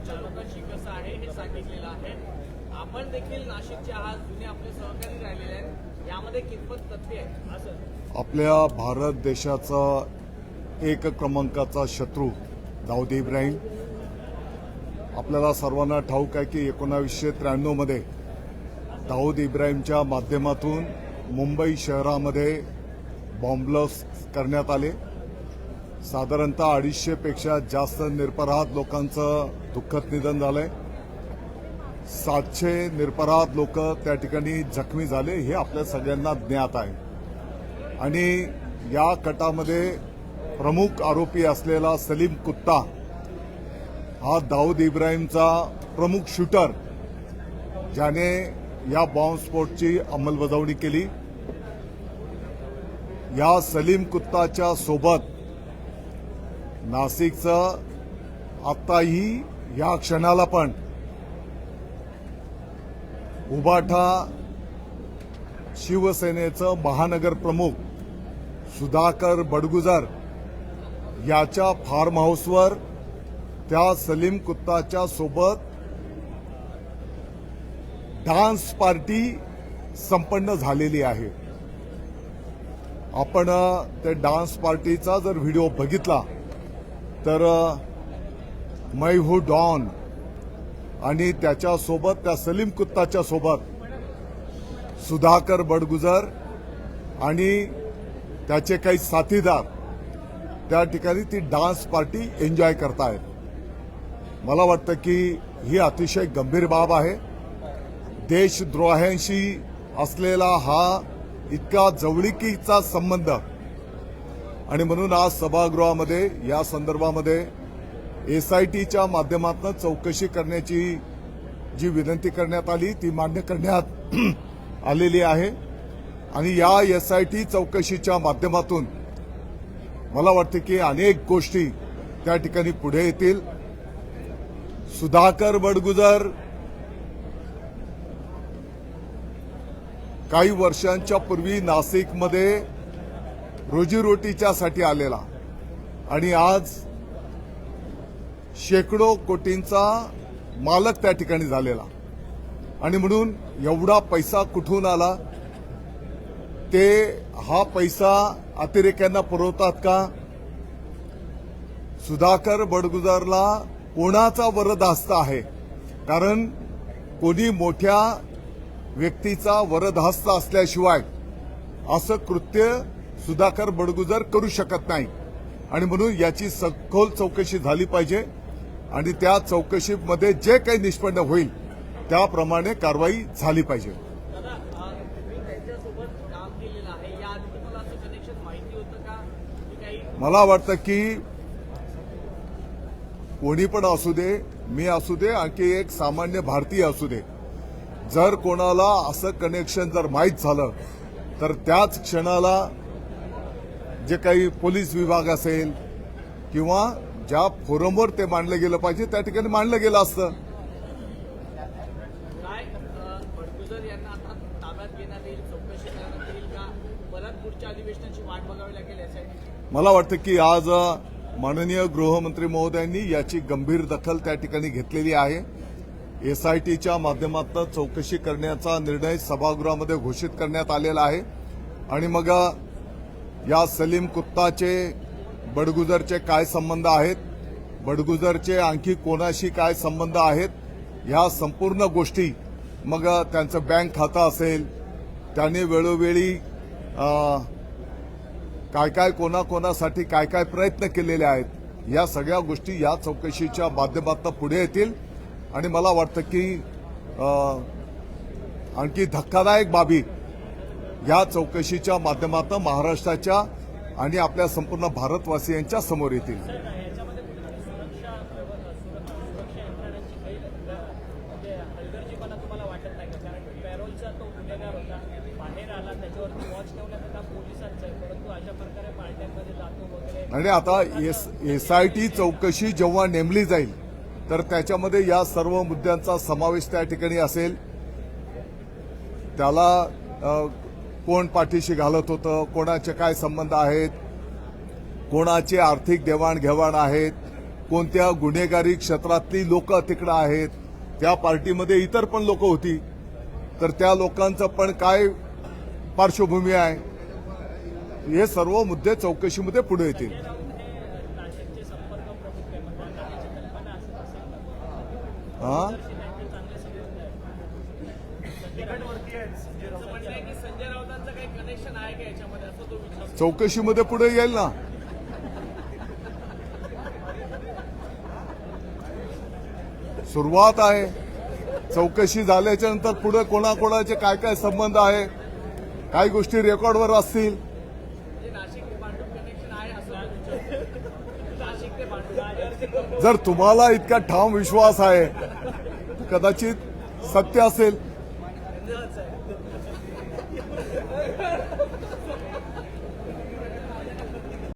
नाशिकच्या लोकांशी कसं आहे हे सांगितलेलं आहे. आपण देखील नाशिकचे आज जुने आपले सहकारी राहिलेले आहेत. यामध्ये कितपत तथ्य आहे? असं. आपल्या भारत देशाचा एक क्रमांकाचा शत्रू दाऊद इब्राहिम. आपल्याला सर्वांना ठाऊक आहे की एकोणावीसशे त्र्याण्णवमध्ये दाऊद इब्राहिमच्या माध्यमातून मुंबई शहरामध्ये बॉम्बलस करण्यात आले. साधारणतः अडीचशेपेक्षा जास्त निरपराध लोकांचं दुःखद निधन झालंय. सातशे निरपराध लोक त्या ठिकाणी जखमी झाले हे आपल्या सगळ्यांना ज्ञात आहे. आणि या कटामध्ये प्रमुख आरोपी असलेला सलीम कुत्ता हा दाऊद इब्राहिमचा प्रमुख शूटर ज्याने या बॉम्बस्फोटची अंमलबजावणी केली. या सलीम कुत्ताच्या सोबत नाशिकचं आत्ताही या क्षणाला पण उबाठा शिवसेनेचं महानगर प्रमुख सुधाकर बडगुजर याच्या फार्म हाऊसवर त्या सलीम कुत्ताच्या सोबत डान्स पार्टी संपन्न झालेली आहे. आपण त्या डान्स पार्टीचा जर व्हिडिओ बघितला तर मै हू डॉन. आणि त्याच्यासोबत त्या सलीम कुत्ताच्या सोबत सुधाकर बडगुजर आणि त्याचे काही साथीदार. त्या ठिकाणी ती डान्स पार्टी एन्जॉय करतायत. मला वाटतं की ही अतिशय गंभीर बाब आहे. देशद्रोह्यांशी असलेला हा इतका जवळिकीचा संबंध आणि म्हणून आज सभागृहामध्ये या संदर्भामध्ये एसआयटीच्या माध्यमातून चौकशी करण्याची जी विनंती करण्यात आली ती मान्य करण्यात आलेली आहे. आणि या एसआयटी चौकशीच्या माध्यमातून मला वाटतं की अनेक गोष्टी त्या ठिकाणी पुढे येतील. सुधाकर बडगुजर काही वर्षांच्या पूर्वी नाशिकमध्ये रोजीरोटीच्यासाठी आलेला. आणि आज शेकडो कोटींचा मालक त्या ठिकाणी झालेला. आणि म्हणून एवढा पैसा कुठून आला? ते हा पैसा अतिरेक्यांना पुरवतात का? सुधाकर बडगुजरला कोणाचा वरदहस्त आहे? कारण कोणी मोठ्या व्यक्तीचा वरदहस्त असल्याशिवाय असं कृत्य सुधाकर बडगुजर करू शकत नाही. आणि म्हणून याची सखोल चौकशी झाली पाहिजे. आणि त्या चौकशीमध्ये जे काही निष्पन्न होईल त्याप्रमाणे कारवाई झाली पाहिजे. मला वाटतं की कोणी पण असू दे मी असू दे आणखी एक सामान्य भारतीय असू दे. जर कोणाला असं कनेक्शन जर माहीत झालं तर त्याच क्षणाला जे काही पोलीस विभाग असेल किंवा ज्या फोरमवर ते मांडलं गेलं पाहिजे त्या ठिकाणी मांडलं गेलं असतं. मला वाटतं की आज माननीय गृहमंत्री महोदयांनी याची गंभीर दखल त्या ठिकाणी घेतलेली आहे. एसआयटीच्या माध्यमातून चौकशी करण्याचा निर्णय सभागृहामध्ये घोषित करण्यात आलेला आहे. आणि मग या सलीम कुत्ताचे बडगुजरचे काय संबंध आहेत? बडगुजरचे आणखी कोणाशी काय संबंध आहेत? ह्या संपूर्ण गोष्टी मग त्यांचं बँक खातं असेल त्यांनी वेळोवेळी काय काय कोणाकोणासाठी काय काय प्रयत्न केलेले आहेत या सगळ्या गोष्टी या चौकशीच्या माध्यमातून पुढे येतील. आणि मला वाटतं की आणखी धक्कादायक बाबी या चौकशीच्या माध्यमातून महाराष्ट्राच्या आणि आपल्या संपूर्ण भारतवासियांच्या समोर येतील. आणि आता एसआयटी चौकशी जेव्हा नेमली जाईल तर त्याच्यामध्ये या सर्व मुद्द्यांचा समावेश त्या ठिकाणी असेल. त्याला कोण पाठीशी घालत होतं कोणाचे काय संबंध आहेत कोणाचे आर्थिक देवाणघेवाण आहेत कोणत्या गुन्हेगारी क्षेत्रातली लोक तिकडं आहेत त्या पार्टीमध्ये इतर पण लोक होती. तर त्या लोकांचं पण काय पार्श्वभूमी आहे? हे सर्व मुद्दे चौकशीमध्ये पुढे येतील. हां नाशिकचे संपर्क प्रमुख आहे म्हणजे नाशिकची कल्पना असत असेल हा त्यांचे चांगले संबंध आहेत तिकीटवरती आहेत संजय राऊत म्हणणं आहे की संजय राऊतांचं काही कनेक्शन आहे का याच्यामध्ये? असं तो विचार चौकशीमध्ये पुढे येईल ना. सुरुवात आहे. चौकशी झाल्याच्यानंतर पुढे कोणाकोणाचे काय काय संबंध आहे काही गोष्टी रेकॉर्डवर असतील. म्हणजे जर तुम्हाला इतका ठाम विश्वास आहे कदाचित सत्य असेल.